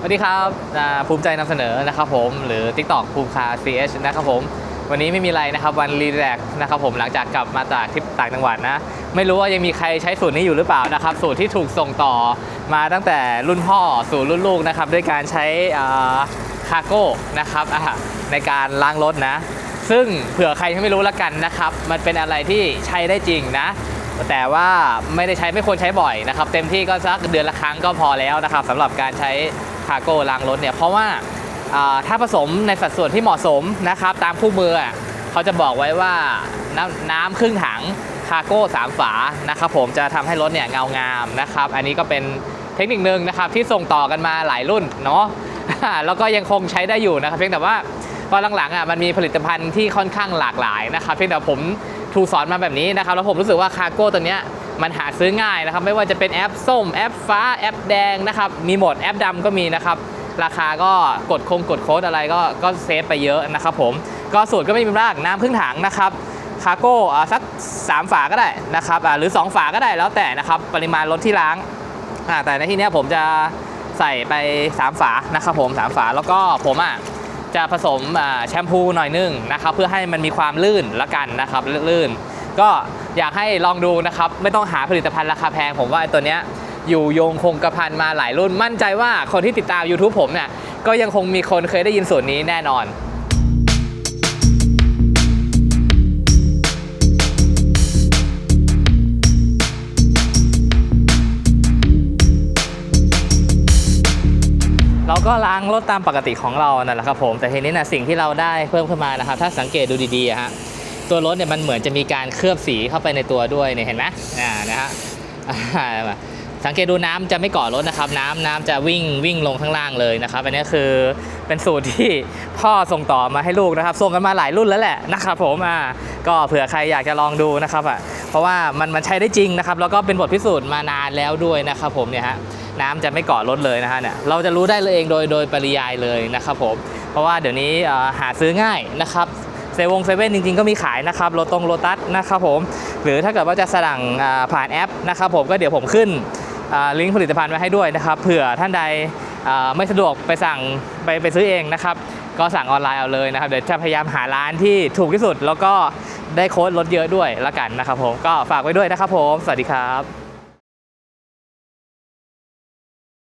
สวัสดีครับภูมิใจนำเสนอนะครับผมหรือ TikTok ภูมิคา CH นะครับผม วันนี้ไม่มีอะไรนะครับวันรีแลกซ์นะครับผมหลังจากกลับมาจากทริปต่างจังหวัดนะ ไม่รู้ว่ายังมีใครใช้สูตรนี้อยู่หรือเปล่านะครับ สูตรที่ถูกส่งต่อมาตั้งแต่รุ่นพ่อสู่รุ่นลูกนะครับ ด้วยการใช้คาร์โก้นะครับในการล้างรถนะ ซึ่งเผื่อใครที่ไม่รู้ละกันนะครับ มันเป็นอะไรที่ใช้ได้จริงนะแต่ว่าไม่ได้ใช้ไม่ควรใช้บ่อยนะครับ เต็มที่ก็สักเดือนละครั้งก็พอแล้วนะครับสำหรับการใช้ คาร์โก้ล้างรถเนี่ยเพราะว่าถ้าผสมในสัดส่วนที่เหมาะสมนะครับตามคู่มือเขาจะบอกไว้ว่าน้ำน้ำครึ่งถังคาร์โก้สามฝานะครับผมจะทำให้รถเนี่ยเงางามนะครับ อันนี้ก็เป็นเทคนิคหนึ่งนะครับที่ส่งต่อกันมาหลายรุ่นเนาะแล้วก็ยังคงใช้ได้อยู่นะครับเพียงแต่ว่าตอนหลังๆอะมันมีผลิตภัณฑ์ที่ค่อนข้างหลากหลายนะครับเพียงแต่ผมถูกสอนมาแบบนี้นะครับแล้วผมรู้สึกว่าคาร์โก้ตัวเนี้ย มันหาซื้อง่ายนะครับ ไม่ว่าจะเป็นแอปส้มแอปฟ้าแอปแดงนะครับ มีหมดแอปดำก็มีนะครับ ราคาก็กดคงกดโค้ดอะไรก็ก็เซฟไปเยอะนะครับผมก็สูตรก็ไม่มีมากน้ำครึ่งถังนะครับคาร์โก้อ่าสัก 3 ฝาก็ได้นะครับอ่าหรือ 2 ฝาก็ได้แล้วแต่นะครับปริมาณรถที่ล้างอ่าแต่ในที่นี้ผมจะใส่ไป 3 ฝานะครับผม 3 ฝาแล้วก็ผมอะจะผสมแชมพูหน่อยนึงนะครับเพื่อให้มันมีความลื่นละกันนะครับลื่น ก็อยากให้ลองดูนะครับ ไม่ต้องหาผลิตภัณฑ์ราคาแพง ผมว่าไอ้ตัวเนี้ยอยู่โยงคงกระพันมาหลายรุ่น มั่นใจว่าคนที่ติดตาม YouTube ผมเนี่ยก็ยังคงมีคนเคยได้ยินสูตรนี้แน่นอน เราก็ล้างรถตามปกติของเรานั่นแหละครับผม แต่ทีนี้นะสิ่งที่เราได้เพิ่มขึ้นมานะครับ ถ้าสังเกตดูดีๆอะฮะ ตัวรถเนี่ยมันเหมือนจะมีการเคลือบสีเข้าไปในตัวด้วยเนี่ยเห็นไหมอ่านะฮะสังเกตดูน้ำจะไม่กาะรถนะครับ น้ำน้ำจะวิ่งวิ่งลงข้างล่างเลยนะครับอันนี้คือเป็นสูตรที่พ่อส่งต่อมาให้ลูกนะครับส่งกันมาหลายรุ่นแล้วแหละนะครับผมอ่าก็เผื่อใครอยากจะลองดูนะครับอะเพราะว่ามันมันใช้ได้จริงนะครับ แล้วก็เป็นบทพิสูจน์มานานแล้วด้วยนะครับผมเนี่ยฮะน้ำจะไม่กาะรถเลยนะฮะเนี่ยเราจะรู้ได้เลยเองโดยโดยปริยายเลยนะครับผมเพราะว่าเดี๋ยวนี้หาซื้อง่ายนะครับ เซเวงเซเว่นจริงๆ ก็มีขายนะครับโลตงโลตัสนะครับผม หรือถ้าเกิดว่าจะสั่งผ่านแอปนะครับผมก็เดี๋ยวผมขึ้นลิงก์ผลิตภัณฑ์ไว้ให้ด้วยนะครับเผื่อท่านใดไม่สะดวกไปสั่งไปไปซื้อเองนะครับ ก็สั่งออนไลน์เอาเลยนะครับเดี๋ยวจะพยายามหาร้านที่ถูกที่สุด แล้วก็ได้โค้ดลดเยอะด้วยละกันนะครับผมก็ฝากไว้ด้วยนะครับผม สวัสดีครับ